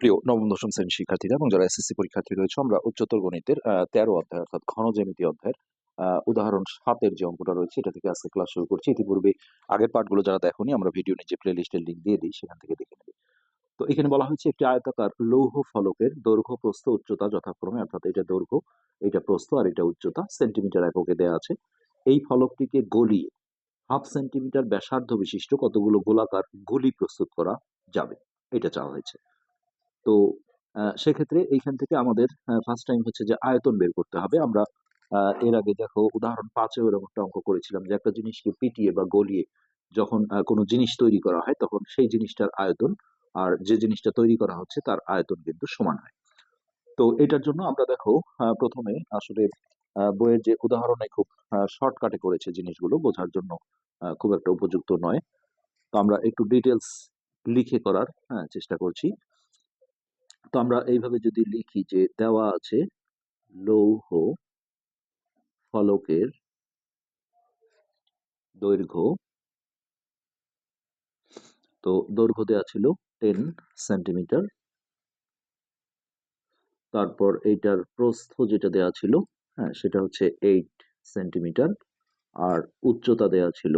প্রিয় নবম, দশম শ্রেণির শিক্ষার্থীরা এবং যারা এসএসসি পরীক্ষার্থী রয়েছে, আমরা উচ্চতর গণিতের তেরো অধ্যায়, অর্থাৎ ঘন জ্যামিতি অধ্যায়ের উদাহরণ সাতের যে অঙ্কটা রয়েছে, এটা থেকে আজকে ক্লাস শুরু করছি। ইতিপূর্বে আগের পার্টগুলো যারা দেখোনি, আমরা ভিডিও নিচে প্লে লিস্টের লিঙ্ক দিয়ে দিই, সেখান থেকে দেখে নেবে। তো এখানে বলা হয়েছে, একটি আয়তাকার লৌহ ফলকের দৈর্ঘ্য, প্রস্থ, উচ্চতা যথাক্রমে, অর্থাৎ এটা দৈর্ঘ্য, এটা প্রস্থ আর এটা উচ্চতা সেন্টিমিটার এককে দেওয়া আছে। এই ফলকটিকে গলিয়ে হাফ সেন্টিমিটার ব্যাসার্ধ বিশিষ্ট কতগুলো গোলাকার গুলি প্রস্তুত করা যাবে, এটা চাওয়া হয়েছে। তো সেক্ষেত্রে এইখান থেকে আমাদের ফার্স্ট টাইম হচ্ছে যে আয়তন বের করতে হবে। আমরা এর আগে দেখো উদাহরণ পাঁচেও এরকম একটা অঙ্ক করেছিলাম যে একটা জিনিসকে পিটিয়ে বা গলিয়ে যখন কোনো জিনিস তৈরি করা হয় তখন সেই জিনিসটার আয়তন আর যে জিনিসটা তৈরি করা হচ্ছে তার আয়তন কিন্তু সমান হয়। তো এটার জন্য আমরা দেখো প্রথমে আসলে বইয়ের যে উদাহরণে খুব শর্টকাটে করেছে জিনিসগুলো বোঝার জন্য খুব একটা উপযুক্ত নয়। তো আমরা একটু ডিটেলস লিখে করার হ্যাঁ, চেষ্টা করছি। তো আমরা এইভাবে যদি লিখি যে দেওয়া আছে লৌহ ফলকের দৈর্ঘ্য, তো দৈর্ঘ্য দেওয়া ছিল টেন সেন্টিমিটার তারপর এইটার প্রস্থ যেটা দেওয়া ছিল হ্যাঁ সেটা হচ্ছে এইট সেন্টিমিটার আর উচ্চতা দেওয়া ছিল,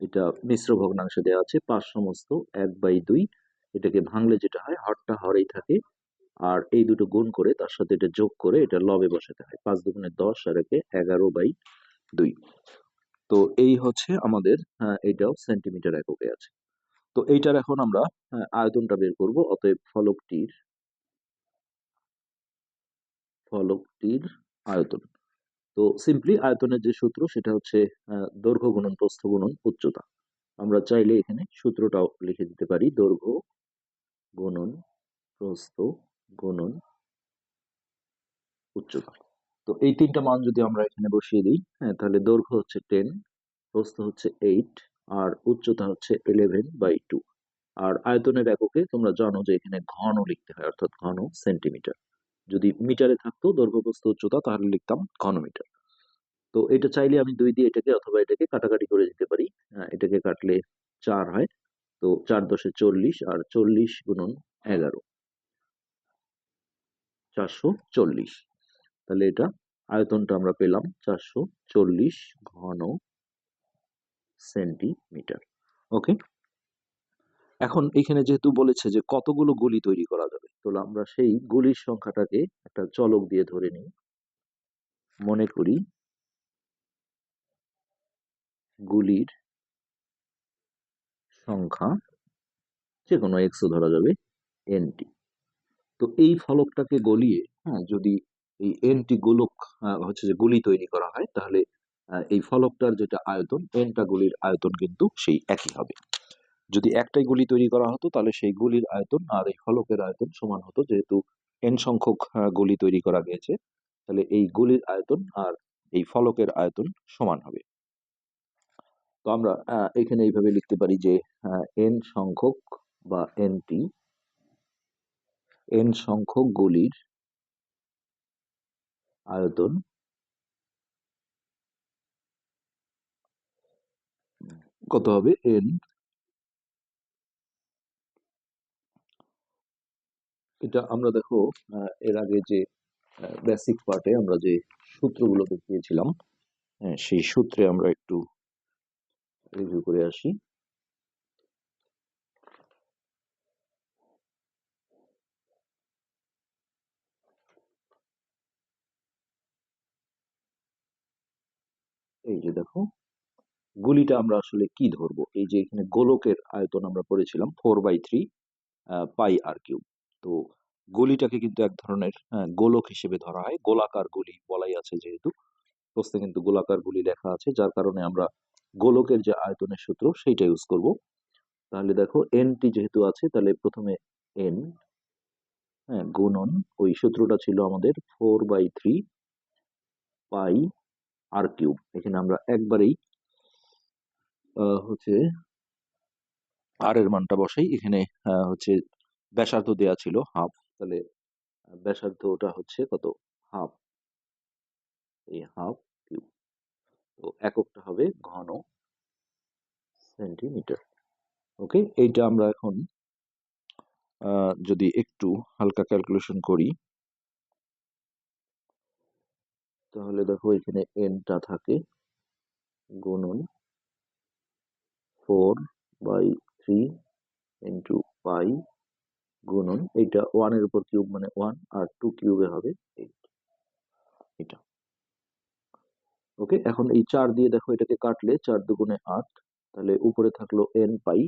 এটা মিশ্র ভগ্নাংশে দেওয়া আছে পাঁচ সমস্ত এক বাই দুই এটাকে ভাঙলে যেটা হয় হরটা হরেই থাকে। আর এই দুটো গুণ করে তার সাথে এটা যোগ করে এটা লবে বসাতে হয়। পাঁচ দুগুণে দশ আর একে এগারো বাই দুই। তো এই হচ্ছে আমাদের এটাও সেন্টিমিটার এককে আছে। তো এইটার এখন আমরা আয়তনটা বের করব। অতএব ফলকটির ফলকটির আয়তন। তো সিম্পলি আয়তনের যে সূত্র সেটা হচ্ছে আহ, দৈর্ঘ্য গুণন প্রস্থ গুণন উচ্চতা। আমরা চাইলে এখানে সূত্রটাও লিখে দিতে পারি দৈর্ঘ্য গুণন প্রস্থ গুণন উচ্চতা। তো এই তিনটা মান যদি আমরা এখানে বসিয়ে দিই হ্যাঁ তাহলে দৈর্ঘ্য হচ্ছে টেন প্রস্থ হচ্ছে এইট আর উচ্চতা হচ্ছে ইলেভেন বাই টু আর আয়তনের এককে তোমরা জানো যে এখানে ঘন লিখতে হয় অর্থাৎ ঘন সেন্টিমিটার যদি মিটারে থাকতো দৈর্ঘ্য প্রস্থ উচ্চতা তাহলে লিখতাম ঘন মিটার তো এটা চাইলে আমি দুই দিয়ে এটাকে অথবা এটাকে কাটাকাটি করে দিতে পারি। আহ, এটাকে কাটলে চার হয়। তো চার দশে চল্লিশ আর চল্লিশ গুণন এগারো। চারশো চল্লিশ। তাহলে এটা আয়তনটা আমরা পেলাম চারশো চল্লিশ ঘন সেন্টিমিটার। ওকে? এখন এখানে যেহেতু বলেছে যে কতগুলো গুলি তৈরি করা যাবে তো আমরা সেই গুলির সংখ্যাটাকে একটা চলক দিয়ে ধরে নিই। মনে করি, গুলির সংখ্যা যে কোনো এক্সও ধরা যাবে এনটি তো এই ফলকটাকে গলিয়ে হ্যাঁ যদি এই এনটি গোলক হচ্ছে যে গুলি তৈরি করা হয়, তাহলে এই ফলকটার যেটা আয়তন এনটা গুলির আয়তন কিন্তু সেই একই হবে। যদি একটাই গুলি তৈরি করা হতো, তাহলে সেই গুলির আয়তন আর এই ফলকের আয়তন সমান হতো, যেহেতু এন সংখ্যক গুলি তৈরি করা গিয়েছে, তাহলে এই গুলির আয়তন আর এই ফলকের আয়তন সমান হবে। তো আমরা এখানে এইভাবে লিখতে পারি যে এন সংখ্যক বা এনটি এন সংখ্যক গুলির আয়তন কত হবে? এন এটা আমরা দেখো এর আগে যে বেসিক পার্টে আমরা যে সূত্রগুলো দেখিয়েছিলাম হ্যাঁ, সেই সূত্রে আমরা একটু রিভিউ করে আসি। এই যে দেখো, গুলিটা আমরা আসলে কি ধরবো? এই যে এখানে গোলকের আয়তন আমরা পড়েছিলাম four by three pi r cube তো গলিটাকে কিন্তু এক ধরনের গোলক হিসেবে ধরা হয়। গোলাকার গুলি বলাই আছে যেহেতু প্রশ্নে কিন্তু গোলাকার গুলি লেখা আছে, যার কারণে আমরা গোলকের যে আয়তনের সূত্র, সেইটা ইউজ করব। তাহলে দেখো এনটি যেহেতু আছে, তাহলে প্রথমে এন হ্যাঁ গুণন, ওই সূত্রটা ছিল আমাদের four by three pi r cube এখানে আমরা একবারেই হচ্ছে আর এর মানটা বসাই। এখানে হচ্ছে ব্যাসার্ধ দেয়া ছিল হাফ তাহলে, ব্যাসার্ধটা হচ্ছে কত? হাফ এই হাফ তো এককটা হবে ঘন সেন্টিমিটার ওকে এইটা আমরা এখন যদি একটু হালকা ক্যালকুলেশন করি, তাহলে দেখো এখানে এনটা থাকে গুণন four by three into pi গুণন, এইটা ওয়ানের উপর কিউব মানে ওয়ান আর টু কিউবে হবে এইট। এটা ওকে এখন এই চার দিয়ে দেখো এটাকে কাটলে চার দুগুণে আট, তাহলে উপরে থাকল এন পাই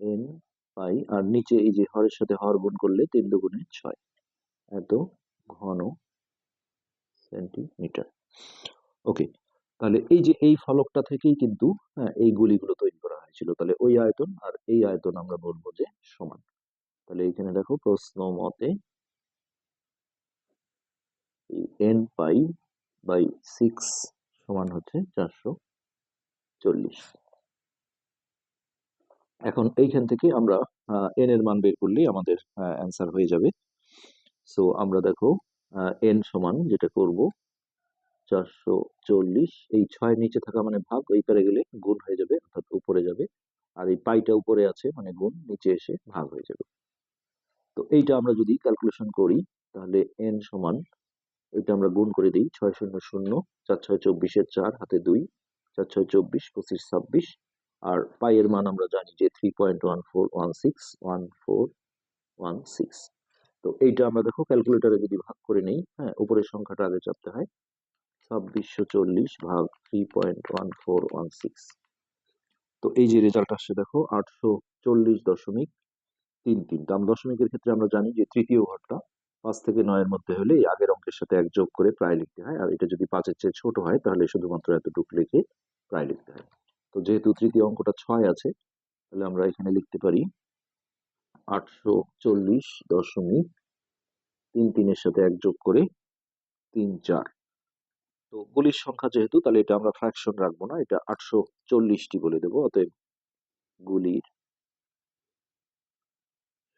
এন পাই, আর নিচে এই যে হরের সাথে হর গুণ করলে তিন দুগুণে ছয়, এত ঘন সেন্টিমিটার ওকে তাহলে এই যে এই ফলকটা থেকেই কিন্তু হ্যাঁ এই গুলিগুলো তৈরি করা হয়েছিল, তাহলে ওই আয়তন আর এই আয়তন আমরা বলব যে সমান। তাহলে এখানে দেখো প্রশ্ন মতে এন পাই বাই সিক্স সমান হচ্ছে চারশো চল্লিশ। এখন এইখান থেকে আমরা এন এর মান বের করলেই আমাদের অ্যান্সার হয়ে যাবে। সো আমরা দেখো এন সমান যেটা করব, চারশো চল্লিশ, এই ছয় নিচে থাকা মানে ভাগ ওই পারে গেলে গুণ হয়ে যাবে, অর্থাৎ উপরে যাবে। আর এই পাইটা উপরে আছে মানে গুণ, নিচে এসে ভাগ হয়ে যাবে। তো এইটা আমরা যদি ক্যালকুলেশন করি, তাহলে এন সমান এটা আমরা গুণ করে দিই। ছয় শূন্য শূন্য, চার ছয় চব্বিশের চার, হাতে দুই, চার ছয় চব্বিশ, পঁচিশ ছাব্বিশ। আর পাইয়ের মান আমরা জানি যে three point one four one six one four one six তো এইটা আমরা দেখো ক্যালকুলেটারে যদি ভাগ করে নেই হ্যাঁ উপরের সংখ্যাটা আগে চাপতে হয়। ছাব্বিশশো চল্লিশ ভাগ three point one four one six তো এই যে রেজাল্ট আসছে দেখো, আটশো চল্লিশ দশমিক তিন তিন। দাম দশমিকের ক্ষেত্রে আমরা জানি যে তৃতীয় ঘরটা পাঁচ থেকে নয়ের মধ্যে হলে আগের অঙ্কের সাথে এক যোগ করে প্রায় লিখতে হয়। আর এটা যদি পাঁচের চেয়ে ছোট হয়, তাহলে শুধুমাত্র এতটুকু লিখে প্রায় লিখতে হয়। তো যেহেতু তৃতীয় অঙ্কটা ছয় আছে, তাহলে আমরা এখানে লিখতে পারি আটশো চল্লিশ দশমিক তিন তিনের সাথে এক যোগ করে তিন চার। তো গুলির সংখ্যা যেহেতু, তাহলে এটা আমরা ফ্র্যাকশন রাখব না, এটা আটশো চল্লিশটি বলে দেবো, অতএব গুলির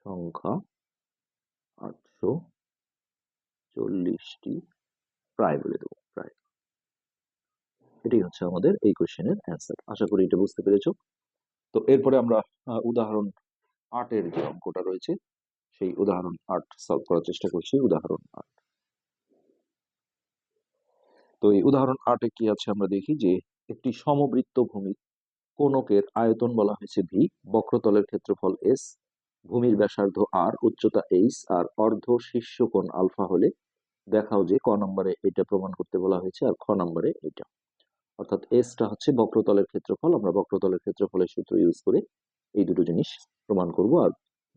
সংখ্যা আটশো চল্লিশটি প্রায় বলে দেবো, প্রায়। এটাই হচ্ছে আমাদের এই কোয়েশ্চেনের অ্যান্সার আশা করি এটা বুঝতে পেরেছ। তো এরপরে আমরা উদাহরণ আটের যে অঙ্কটা রয়েছে, সেই উদাহরণ আট সলভ করার চেষ্টা করছি, উদাহরণ আট। তো এই উদাহরণ আটে কি আছে আমরা দেখি যে, একটি সমবৃত্ত ভূমি, কোনকের আয়তন বলা হয়েছে ভি বক্রতলের ক্ষেত্রফল এস ভূমির ব্যাসার্ধ আর উচ্চতা এইচ আর অর্ধ শীর্ষ কোণ আলফা হলে দেখাও যে ক নম্বরে এটা প্রমাণ করতে বলা হয়েছে আর খ নম্বরে এটা। অর্থাৎ এসটা হচ্ছে বক্রতলের ক্ষেত্রফল, আমরা বক্রতলের ক্ষেত্রফলের সূত্র ইউজ করে এই দুটো জিনিস প্রমাণ করব, আর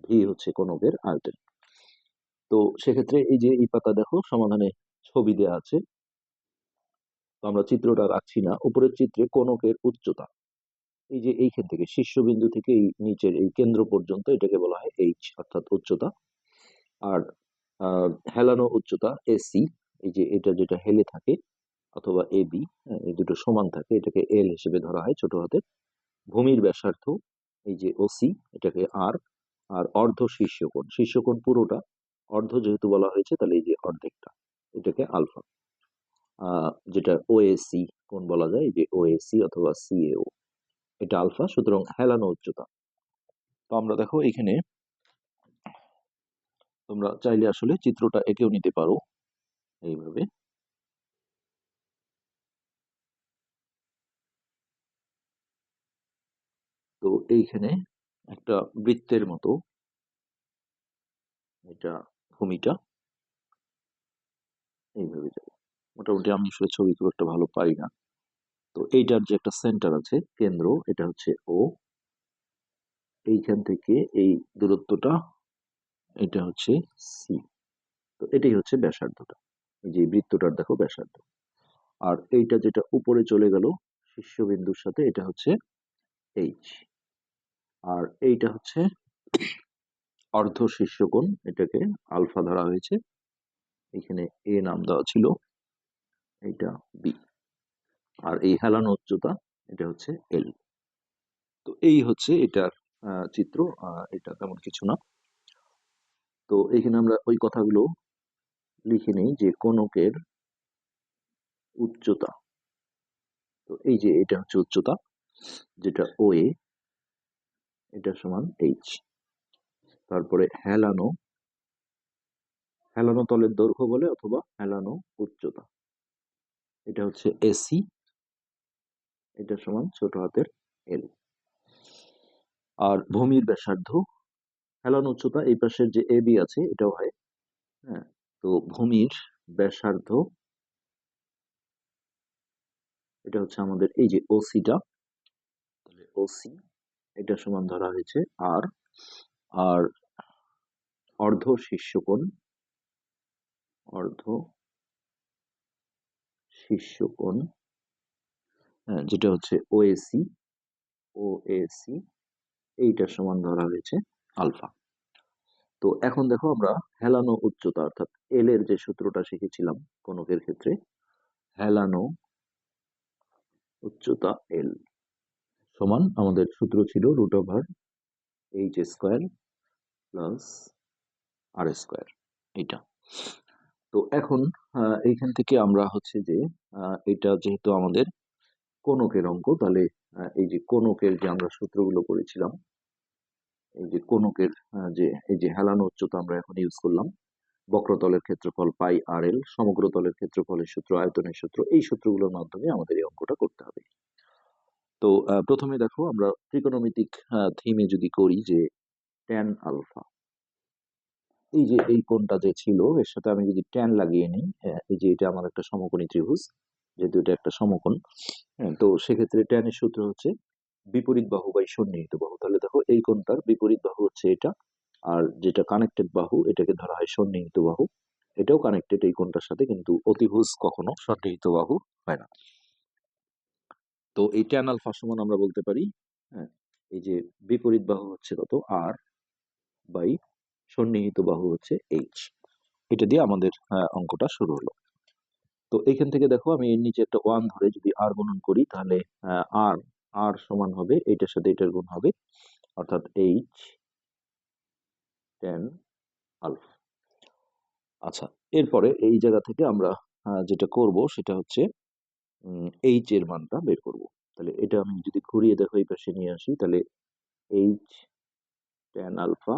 ভি হচ্ছে কোনকের আয়তন। তো সেক্ষেত্রে এই যে এই পাতা দেখো, সমাধানে ছবি দেয়া আছে। তো আমরা চিত্রটা রাখছি না, উপরের চিত্রে কোনকের উচ্চতা। এই যে এইখান থেকে শীর্ষবিন্দু থেকে এই নিচের এই কেন্দ্র পর্যন্ত এটাকে বলা হয় এইচ অর্থাৎ উচ্চতা। আর হেলানো উচ্চতা এসি এই যে এটা যেটা হেলে থাকে অথবা এ বি এই দুটো সমান থাকে, এটাকে এল হিসেবে ধরা হয় ছোট হাতের ভূমির ব্যাসার্ধ, এই যে ওসি এটাকে আর আর অর্ধ শীর্ষকোণ। শীর্ষকোণ পুরোটা, অর্ধ যেহেতু বলা হয়েছে, তাহলে এই যে অর্ধেকটা, এটাকে আলফা। যেটা ওএসি কোণ বলা যায় যে ওএসি অথবা সিএও এটা আলফা, সুতরাং হেলানো উচ্চতা। তো আমরা দেখো এখানে তোমরা চাইলে আসলে চিত্রটা এঁকেও নিতে পারো এইভাবে। তো এইখানে একটা বৃত্তের মতো এটা ভূমিটা এইভাবে যাবে। মোটামুটি আমি আসলে ছবি খুব একটা ভালো পাই না। তো এইটার যে একটা সেন্টার আছে, কেন্দ্র, এটা হচ্ছে ও এইখান থেকে এই দূরত্বটা, এটা হচ্ছে সি তো এটাই হচ্ছে ব্যাসার্ধটা। এই যে বৃত্তটার দেখো ব্যাসার্ধ। আর এইটা যেটা উপরে চলে গেল, শীর্ষবিন্দুর সাথে, এটা হচ্ছে এইচ আর এইটা হচ্ছে অর্ধ শীর্ষকোণ, এটাকে আলফা ধরা হয়েছে। এখানে এ নাম দেওয়া ছিল এটা বি আর এই হেলানো উচ্চতা, এটা হচ্ছে এল তো এই হচ্ছে এটার চিত্র এটা তেমন কিছু না। তো এখানে আমরা ওই কথাগুলো লিখে নেই যে কোনকের উচ্চতা। তো এই যে এটা হচ্ছে উচ্চতা, যেটা ও এটা সমান এইচ তারপরে হেলানো হেলানো তলের দৈর্ঘ্য বলে অথবা হেলানো উচ্চতা। এটা হচ্ছে এসি এটা সমান ছোট হাতের এল আর ভূমির ব্যাসার্ধ হেলানো উচ্চতা এই পাশের যে এ বি আছে এটাও হয়। হ্যাঁ তো ভূমির ব্যাসার্ধ এটা হচ্ছে আমাদের এই যে ওসিটা তাহলে ওসি এটা সমান ধরা হয়েছে আর আর অর্ধ শীর্ষকোণ অর্ধ হ্যাঁ, যেটা হচ্ছে ওএসি ওএসি এইটার সমান ধরা হয়েছে আলফা। তো এখন দেখো আমরা হেলানো উচ্চতা, অর্থাৎ এল এর যে সূত্রটা শিখেছিলাম কনকের ক্ষেত্রে, হেলানো উচ্চতা এল সমান আমাদের সূত্র ছিল root over h square plus r square এইটা। তো এখন এইখান থেকে আমরা হচ্ছে যে এটা যেহেতু আমাদের কোনকের অঙ্ক? তাহলে এই যে কোনকের যে আমরা সূত্রগুলো করেছিলাম এই যে কোনকের যে এই যে হেলানো উচ্চতা আমরা এখন ইউজ করলাম বক্রতলের ক্ষেত্রফল পাই আর এল সমগ্র তলের ক্ষেত্রফলের সূত্র আয়তনের সূত্র এই সূত্রগুলোর মাধ্যমে আমাদের এই অঙ্কটা করতে হবে। তো প্রথমে দেখো আমরা ত্রিকোণমিতিক থিমে যদি করি যে ট্যান আলফা এই যে এই কোণটা যে ছিল এর সাথে আমি যদি ট্যান লাগিয়ে নিই আহ, এই যে এটা আমার একটা সমকোণী ত্রিভুজ যেহেতু এটা একটা সমকোণ হ্যাঁ, তো সেক্ষেত্রে ট্যানের সূত্র হচ্ছে বিপরীত বাহু বাই সন্নিহিত বাহু। তাহলে দেখো এই কোণটার বিপরীত বাহু হচ্ছে এটা আর যেটা কানেক্টেড বাহু এটাকে ধরা হয় সন্নিহিত বাহু। এটাও কানেক্টেড এই কোণটার সাথে কিন্তু অতিভুজ কখনো সন্নিহিত বাহু হয় না। তো এই ট্যান আলফা সমান আমরা বলতে পারি হ্যাঁ এই যে বিপরীত বাহু হচ্ছে কত? আর বাই সন্নিহিত বাহু হচ্ছে এইচ এটা দিয়ে আমাদের অঙ্কটা শুরু হলো। তো এইখান থেকে দেখো আমি এর নিচে একটা ওয়ান ধরে যদি আর গুণন করি, তাহলে আর আর সমান হবে, এইটার সাথে এটার গুণ হবে, অর্থাৎ এইচ টেন আলফা আচ্ছা এরপরে এই জায়গা থেকে আমরা যেটা করব সেটা হচ্ছে এইচ এর মানটা বের করব। তাহলে এটা আমি যদি ঘুরিয়ে দেখো, এই পাশে নিয়ে আসি, তাহলে এইচ টেন আলফা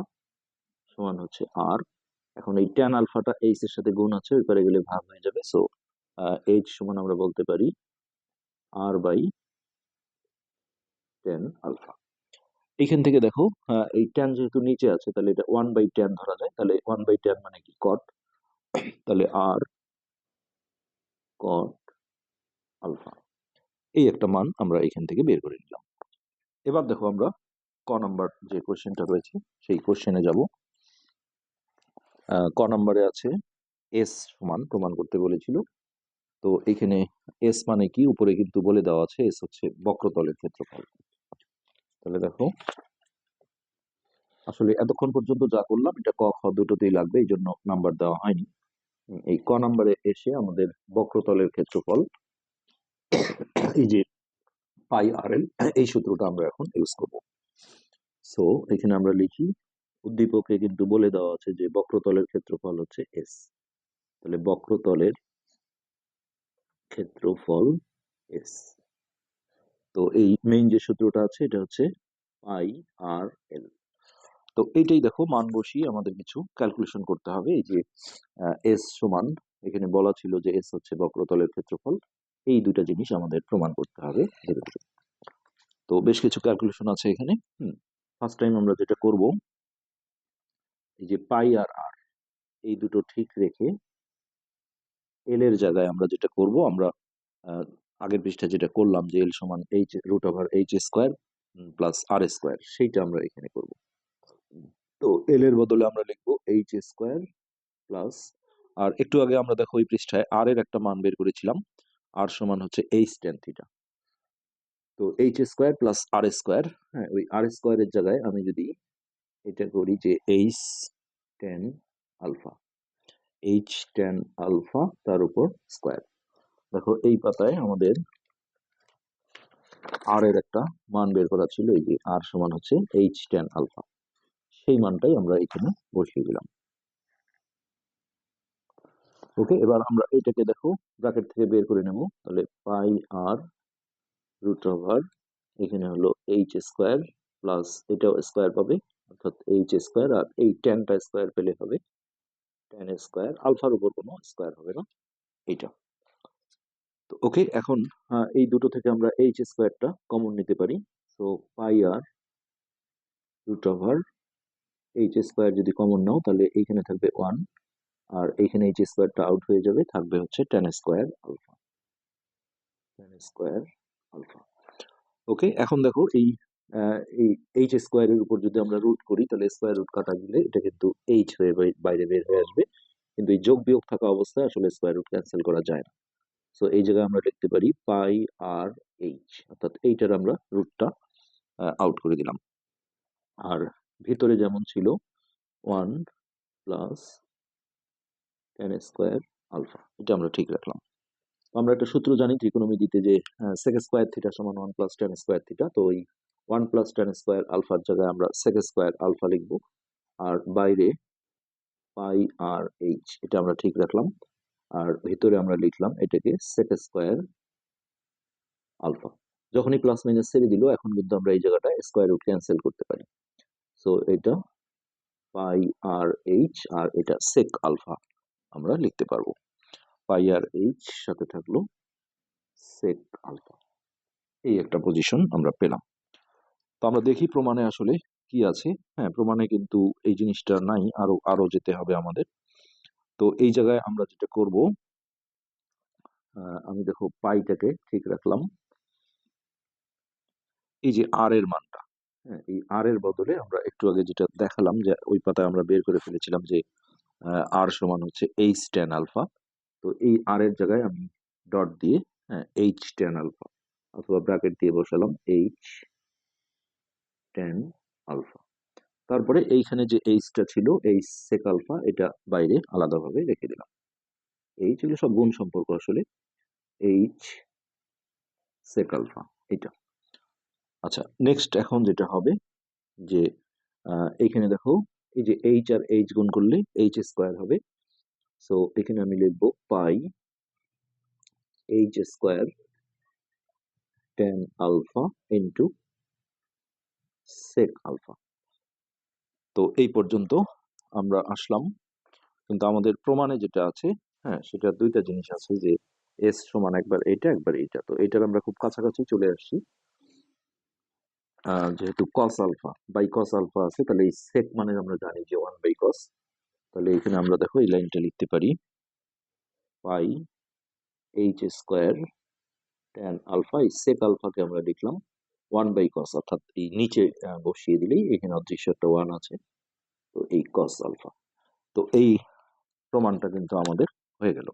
সমান হচ্ছে আর এখন এই ট্যান আলফাটা এইচ এর সাথে গুণ আছে, ওই পারে গেলে ভাগ হয়ে যাবে সো এইচ সমান আমরা বলতে পারি আর বাই টেন আলফা এখান থেকে দেখো এই টেন যেহেতু নিচে আছে, তাহলে এটা ওয়ান বাই টেন ধরা যায়। তাহলে ওয়ান বাই টেন মানে কি? কট তাহলে আর কট আলফা এই একটা মান আমরা এখান থেকে বের করে নিলাম। এবার দেখো আমরা ক নাম্বার যে কোশ্চেনটা রয়েছে, সেই কোশ্চেনে যাব। ক নাম্বারে আছে এস সমান, প্রমাণ করতে বলেছিল। তো এখানে এস মানে কি? উপরে কিন্তু বলে দেওয়া আছে এস হচ্ছে বক্রতলের ক্ষেত্রফল। তাহলে দেখো, আসলে এতক্ষণ পর্যন্ত যা করলাম, এটা ক, খ দুটোতেই লাগবে, এই জন্য নাম্বার দেওয়া হয়নি। এই ক নাম্বারে এসে আমাদের বক্রতলের ক্ষেত্রফল, এই যে পাই আর এল, এই সূত্রটা আমরা এখন ইউজ করব। সো এখানে আমরা লিখি, উদ্দীপকে কিন্তু বলে দেওয়া আছে যে বক্রতলের ক্ষেত্রফল হচ্ছে এস তাহলে বক্রতলের ক্ষেত্রফল এস তো এই মেইন যে সূত্রটা আছে, এটা হচ্ছে পাই আর এল তো এইটাই দেখো, মান বসিয়ে আমাদের কিছু ক্যালকুলেশন করতে হবে। এই যে এস সমান, এখানে বলা ছিল যে এস হচ্ছে বক্রতলের ক্ষেত্রফল। এই দুইটা জিনিস আমাদের প্রমাণ করতে হবে তো বেশ কিছু ক্যালকুলেশন আছে এখানে। ফার্স্ট টাইম আমরা যেটা করব, এই যে পাই আর আর এই দুটো ঠিক রেখে এল এর জায়গায় আমরা যেটা করব, আমরা আগের পৃষ্ঠা যেটা করলাম যে এল সমান h root over h square plus r square সেইটা আমরা এখানে করব। তো এল এর বদলে আমরা লিখব এইচ স্কোয়ার প্লাস আর একটু আগে আমরা দেখো ওই পৃষ্ঠায় আর এর একটা মান বের করেছিলাম আর সমান হচ্ছে এইচ টেন থিটা তো h square plus r square হ্যাঁ ওই আর স্কোয়ারের জায়গায় আমি যদি এটা করি যে h tan alpha h tan alpha তার উপর স্কোয়ার দেখো এই পাতায় আমাদের আর এর একটা মান বের করা ছিল, এই যে আর সমান হচ্ছে এইচ টেন আলফা সেই মানটাই আমরা এখানে বসিয়ে দিলাম। ওকে এবার আমরা এটাকে দেখো ব্র্যাকেট থেকে বের করে নেব। তাহলে পাই আর রুট ওভার এখানে হলো এইচ স্কোয়ার প্লাস এটাও স্কোয়ার পাবে, অর্থাৎ এইচ স্কোয়ার আর এই টেনটা স্কোয়ার পেলে হবে। টেন স্কোয়ার আলফার উপর কোনো স্কোয়ার হবে না, এইটা। তো ওকে এখন এই দুটো থেকে আমরা এইচ স্কোয়ারটা কমন নিতে পারি। So pi r root over h square যদি কমন নাও, তাহলে এইখানে থাকবে ওয়ান আর এইখানে এইচ স্কোয়ারটা আউট হয়ে যাবে, থাকবে হচ্ছে tan square alpha tan square alpha okay এখন দেখো এই এই এইচ স্কোয়ারের উপর যদি আমরা রুট করি, তাহলে স্কোয়ার রুট কাটা দিলে এটা কিন্তু এইচ হয়ে বাইরে বের হয়ে আসবে। কিন্তু এই যোগ বিয়োগ থাকা অবস্থায় আসলে স্কোয়ার রুট ক্যান্সেল করা যায় না। সো এই জায়গায় আমরা লিখতে পারি পাই আর এইচ অর্থাৎ এইটার আমরা রুটটা আউট করে দিলাম। আর ভিতরে যেমন ছিল one plus tan square alpha এটা আমরা ঠিক রাখলাম। আমরা একটা সূত্র জানি ত্রিকোণমিতিতে যে সেক স্কোয়ার থিটা সমান one plus tan square theta তো ওই ওয়ান প্লাস টেন স্কোয়ার আলফার জায়গায় আমরা সেক স্কোয়ার আলফা লিখব, আর বাইরে পাই আর এইচ এটা আমরা ঠিক রাখলাম, আর ভিতরে আমরা লিখলাম এটাকে সেক স্কোয়ার আলফা যখনই প্লাস মাইনাস ছেড়ে দিল, এখন কিন্তু আমরা এই জায়গাটা স্কোয়ার রুট ক্যান্সেল করতে পারি। সো এটা পাই আর এইচ আর এটা সেক আলফা আমরা লিখতে পারব। পাই আর এইচ সাথে থাকল সেক আলফা এই একটা পজিশন আমরা পেলাম। তো আমরা দেখি প্রমাণে আসলে কি আছে। হ্যাঁ প্রমাণে কিন্তু এই জিনিসটা নাই, আরও আরও যেতে হবে আমাদের। তো এই জায়গায় আমরা যেটা করব আমি দেখো পাইটাকে ঠিক রাখলাম। এই যে আর এর মানটা হ্যাঁ এই আর এর বদলে আমরা একটু আগে যেটা দেখালাম যে ওই পাতায় আমরা বের করে ফেলেছিলাম যে আর সমান হচ্ছে এইচ টেন আলফা তো এই আর এর জায়গায় আমি ডট দিয়ে হ্যাঁ এইচ টেন আলফা অথবা ব্র্যাকেট দিয়ে বসালাম এইচ টেন আলফা তারপরে এইখানে যে এইচটা ছিল, এই সেক আলফা এটা বাইরে আলাদাভাবে রেখে দিলাম। এইচ হলো সব গুণ সম্পর্ক আসলে এইচ সেক আলফা এটা। আচ্ছা নেক্সট এখন যেটা হবে যে এইখানে দেখো, এই যে এইচ আর এইচ গুণ করলে এইচ স্কোয়ার হবে। সো এখানে আমি লিখব pi h square tan alpha into sec alpha তো এই পর্যন্ত আমরা আসলাম। কিন্তু আমাদের প্রমাণে যেটা আছে হ্যাঁ সেটা দুইটা জিনিস আছে যে এস সমান একবার এইটা একবার এইটা। তো এইটার আমরা খুব কাছাকাছি চলে আসছি। যেহেতু cos alpha by cos alpha আছে, তাহলে এই সেক মানে আমরা জানি যে ওয়ান বাই কস তাহলে এখানে আমরা দেখো এই লাইনটা লিখতে পারি। Pi h square tan alpha এই সেক আলফাকে আমরা লিখলাম ওয়ান বাই কস অর্থাৎ এই নিচে বসিয়ে দিলেই এখানে অদৃশ্য একটা ওয়ান আছে। তো এই কস আলফা তো এই প্রমাণটা কিন্তু আমাদের হয়ে গেল।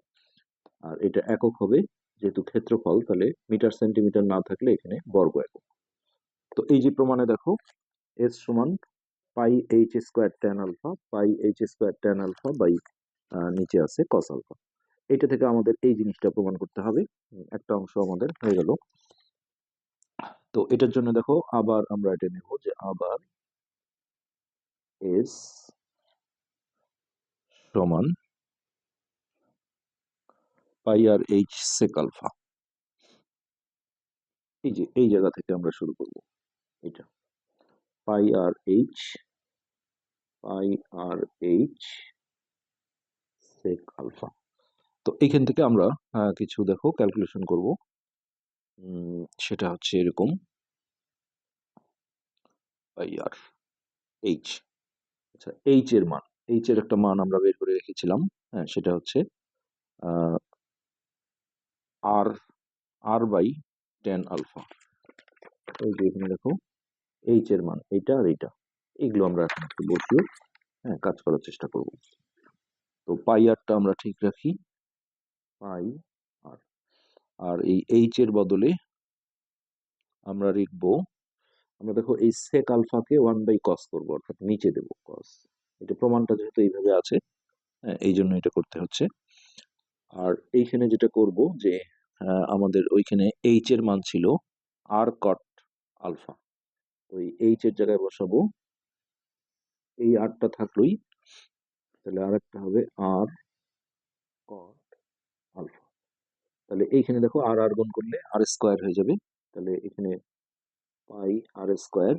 আর এটা একক হবে, যেহেতু ক্ষেত্রফল, তাহলে মিটার, সেন্টিমিটার না থাকলে এখানে বর্গ একক। তো এই যে প্রমাণে দেখো এস সমান pi h square tan alpha pi h square tan alpha by নিচে আছে কস আলফা এটা থেকে আমাদের এই জিনিসটা প্রমাণ করতে হবে। একটা অংশ আমাদের হয়ে গেল। তো এটার জন্য দেখো আবার আমরা এটা নেব যে আবার এস সমান পাই আর এইচ সেক আলফা এই যে, এই জায়গা থেকে আমরা শুরু করব। এটা pi r h, pi r h sec alpha তো এইখান থেকে আমরা কিছু দেখো ক্যালকুলেশন করব। সেটা হচ্ছে এরকম। পাই আর এইচ আচ্ছা এইচ এর মান এইচ এর একটা মান আমরা বের করে রেখেছিলাম হ্যাঁ সেটা হচ্ছে r r by tan alpha এই যে এখানে দেখো এইচ এর মান, এইটা আর এইটা, এগুলো আমরা এখন একটু বসিয়ে হ্যাঁ কাজ করার চেষ্টা করব। তো পাই আরটা আমরা ঠিক রাখি, পাই আর এই এইচ এর বদলে আমরা লিখব আমরা দেখো এই সেক আলফাকে ওয়ান বাই কস করব অর্থাৎ নিচে দেবো কস এটা প্রমাণটা যেহেতু এইভাবে আছে হ্যাঁ, এই জন্য এটা করতে হচ্ছে। আর এইখানে যেটা করব যে আমাদের ওইখানে এইচ এর মান ছিল আর কট আলফা। ওই এইচ এর জায়গায় বসাবো। এই আরটা থাকলোই তাহলে আর একটা হবে আর কট আলফা। তাহলে এইখানে দেখো আর আর গুণ করলে আর স্কোয়ার হয়ে যাবে। তাহলে এখানে পাই আর স্কোয়ার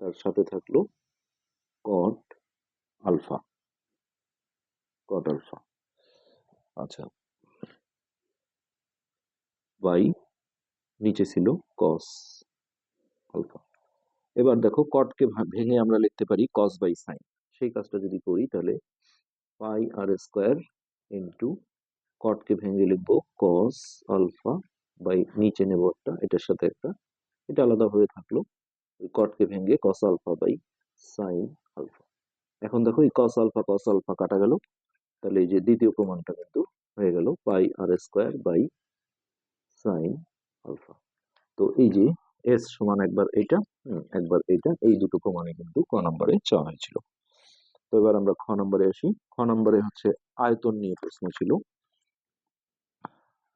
তার সাথে থাকল কট আলফা কট আলফা আচ্ছা। বাই নিচে ছিল কস আলফা এবার দেখো কটকে ভেঙে আমরা লিখতে পারি কস বাই সাইন সেই কাজটা যদি করি তাহলে পাই আর স্কোয়ার ইন্টু কটকে ভেঙে লিখব কস আলফা বাই নিচে নেব একটা, এটার সাথে একটা। এটা আলাদা হয়ে থাকল। ওই কটকে ভেঙে cos alpha by sine alpha এখন দেখো এই কস আলফা কস আলফা কাটা গেল। তাহলে এই যে দ্বিতীয় প্রমাণটা কিন্তু হয়ে গেল pi r square by sine alpha তো এই যে এস সমান একবার এটা একবার এটা, এই দুটো প্রমাণে কিন্তু ক নম্বরে চাওয়া হয়েছিল। তো এবার আমরা খ নম্বরে আসি। খ নম্বরে হচ্ছে আয়তন নিয়ে প্রশ্ন ছিল।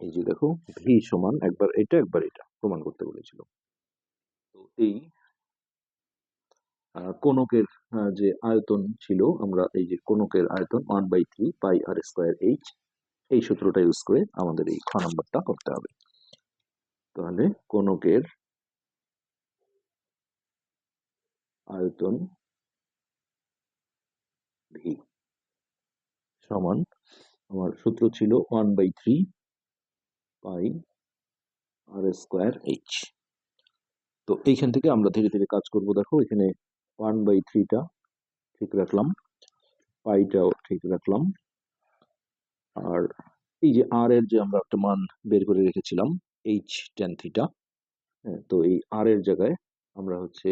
এই যে দেখো ভি সমান একবার এটা একবার এটা প্রমাণ করতে বলেছিল। তো এই কোনকের যে আয়তন ছিল, আমরা এই যে কোনকের আয়তন one by three pi r square h এই সূত্রটা ইউজ করে আমাদের এই খ নম্বরটা করতে হবে। তাহলে কোনকের আয়তন ভি সমান, আমার সূত্র ছিল one by three pi r square h তো এইখান থেকে আমরা ধীরে ধীরে কাজ করব, দেখো। এখানে ওয়ান বাই থ্রিটা ঠিক রাখলাম। পাইটাও ঠিক রাখলাম। আর এই যে আর এর যে আমরা একটা মান বের করে রেখেছিলাম এইচ টেন থিটা হ্যাঁ তো এই আর এর জায়গায় আমরা হচ্ছে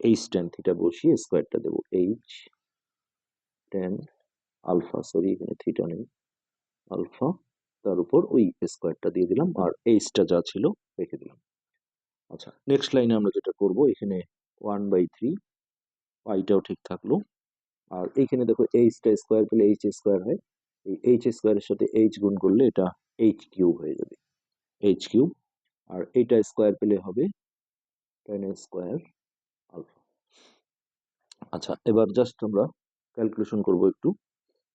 এইচ টেন থিটা বসিয়ে স্কোয়ারটা দেবো। এইচ টেন আলফা সরি এখানে থিটা নেই। আলফা তার উপর ওই স্কোয়ারটা দিয়ে দিলাম আর এইচটা যা ছিল রেখে দিলাম। আচ্ছা নেক্সট লাইনে আমরা যেটা করব, এখানে ওয়ান বাই থ্রি পাইটাও ঠিক থাকল। আর এইখানে দেখো এইচটা স্কোয়ার পেলে এইচ স্কোয়ার হয়। এই এইচ স্কোয়ারের সাথে এইচ গুণ করলে এটা এইচ কিউব হয়ে যাবে। এইচ কিউব আর এইটা স্কোয়ার পেলে হবে টেন স্কোয়ার আলফা আচ্ছা এবার জাস্ট আমরা ক্যালকুলেশন করব একটু।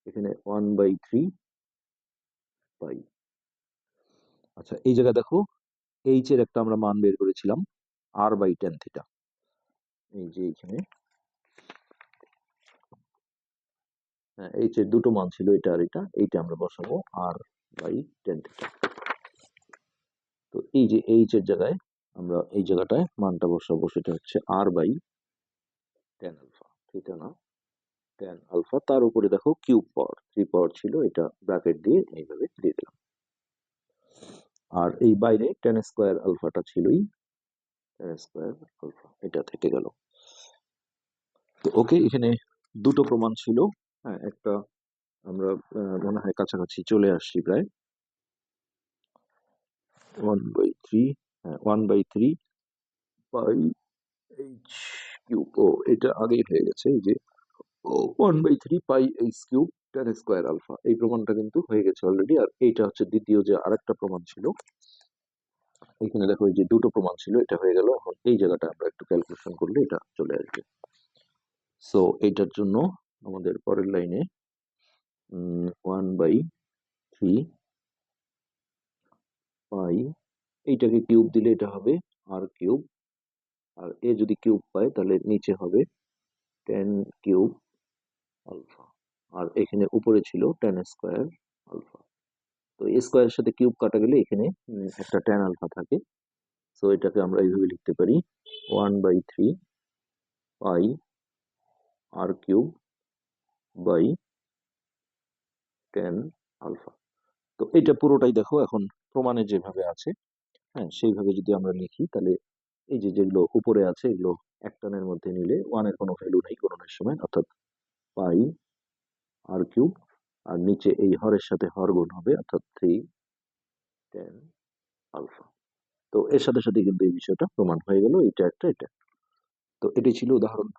এখানে ওয়ান বাই থ্রি পাই আচ্ছা এই জায়গায় দেখো এইচ এর একটা আমরা মান বের করেছিলাম আর বাই টেন থিটা এই যে এইখানে। হ্যাঁ এইচ এর দুটো মান ছিল, এটা আর এটা। এইটা আমরা বসাবো আর বাই টেন থিটা তো এই যে এইচ এর জায়গায় আমরা এই জায়গাটায় মানটা বসাবো, সেটা হচ্ছে r by tan alpha theta না? টেন আলফা তার উপরে দেখো কিউব পাওয়ার থ্রি পাওয়ার ছিল, এটা ব্র্যাকেট দিয়ে এইভাবে দিয়ে দিলাম। আর এই বাইরে টেন স্কোয়ার আলফাটা ছিলই টেন স্কোয়ার আলফা এটা থেকে গেল। তো ওকে এখানে দুটো প্রমাণ ছিল। হ্যাঁ একটা আমরা মনে হয় কাছাকাছি চলে আসছি প্রায়। ওয়ান বাই থ্রি হ্যাঁ one by three by h cube ও, এটা আগেই হয়ে গেছে, এই যে one by three pi h cube tan square alpha এই প্রমাণটা কিন্তু হয়ে গেছে অলরেডি আর এইটা হচ্ছে দ্বিতীয় যে আরেকটা প্রমাণ ছিল। এখানে দেখো যে দুটো প্রমাণ ছিল, এটা হয়ে গেল। এখন এই জায়গাটা আমরা একটু ক্যালকুলেশন করলে এটা চলে আসবে। সো এইটার জন্য আমাদের পরের লাইনে ওয়ান বাই থ্রি পাই এইটাকে কিউব দিলে এটা হবে আর কিউব আর এ যদি কিউব পায়, তাহলে নিচে হবে টেন কিউব আলফা। আর এখানে উপরে ছিল টেন স্কোয়ার আলফা। তো স্কোয়ারের সাথে কিউব কাটা গেলে এখানে একটা টেন আলফা থাকে। সো এটাকে আমরা এইভাবে লিখতে পারি one by three pi r cube by tan alpha. তো এটা পুরোটাই দেখো, এখন প্রমাণে যেভাবে আছে হ্যাঁ সেইভাবে যদি আমরা লিখি, তাহলে এই যে যেগুলো উপরে আছে, এগুলো এক টানের মধ্যে নিলে ওয়ানের কোনো ভ্যালু নেই গণনের সময় অর্থাৎ পাই আর কিউব আর নিচে এই হরের সাথে হর গুণ হবে, অর্থাৎ থ্রি টেন আলফা তো এর সাথে সাথে কিন্তু এই বিষয়টা প্রমাণ হয়ে গেল এটা একটা, এটা। তো এটি ছিল উদাহরণ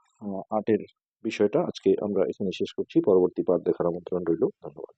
আটের বিষয়টা। আজকে আমরা এখানে শেষ করছি। পরবর্তী পাঠ দেখার আমন্ত্রণ রইল। ধন্যবাদ।